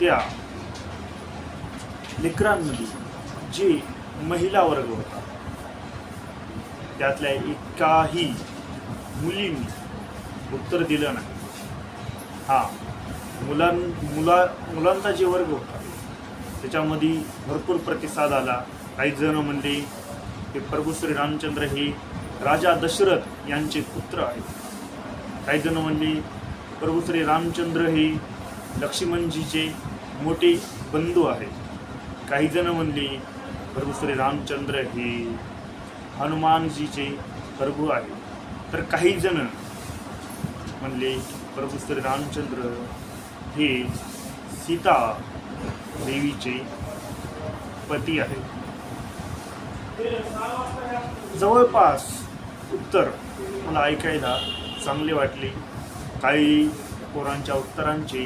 त्या लेकरांमध्ये जे महिला वर्ग होता त्यातल्या एकाही मुलींनी उत्तर दिलं नाही. हा मुलां मुला मुलांचा जे वर्ग होता त्याच्यामध्ये भरपूर प्रतिसाद आला. काही जण म्हणले की प्रभू श्री रामचंद्र हे राजा दशरथ यांचे पुत्र आहेत. काही जण म्हणले प्रभू श्री रामचंद्र हे लक्ष्मणजीचे मोठे बंधू आहेत. काही जण म्हणले प्रभू श्री रामचंद्र हे हनुमानजीचे प्रभू आहेत. तर काही जण म्हणले प्रभू श्री रामचंद्र हे सीता देवीचे पती आहेत. जवळपास उत्तर मला ऐकायला चांगले वाटले. काही पोरांच्या उत्तरांचे